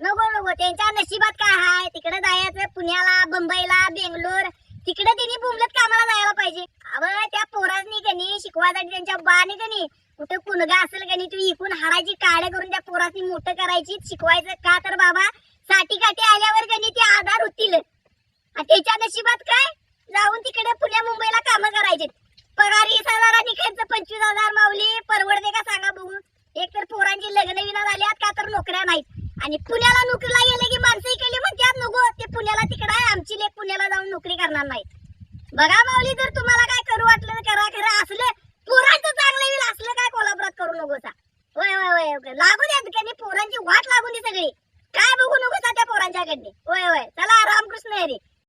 नको नको. त्यांच्या नशिबात काय आहे तिकडे जायचं पुण्याला बंबईला बेंगलोर. तिकडे त्यांनी बुमलत कामाला जायला पाहिजे. अवं त्या पोरांनी कनी शिकवायसाठी त्यांच्या बाने कनी कुठं कुणगा असेल कनी तू इकून हाडाची काळे करून त्या पोरांनी मोठं करायची. शिकवायचं का तर बाबा? साठी काठी आल्यावर कनी ते आधार होतील. त्याच्या नशिबात काय? जाऊन तिकडे पुण्या मुंबईला कामं करायचे. पगार वीस हजार आणि खर्च पंचवीस हजार. मावली परवडते का सांगा बघू? एक तर पोरांची लग्न विना झाल्यात का तर नोकऱ्या नाहीत. आणि पुण्याला नोकरीला गेले की माणसं इकडली म्हणतात नको ते पुण्याला तिकडे आहे आमची लेख पुण्याला जाऊन नोकरी करणार नाही बघा माऊली जर तुम्हाला काय करू वाटलं तर करा खरं असलं पोरांचं चांगलं येईल असलं काय कोल्हापुरात करू नकोसा. होय होय होय लागू द्या ठिकाणी पोरांची वाट लागून दे सगळी. काय बघू नकोसा त्या पोरांच्याकडे होय होय चला रामकृष्ण हरी.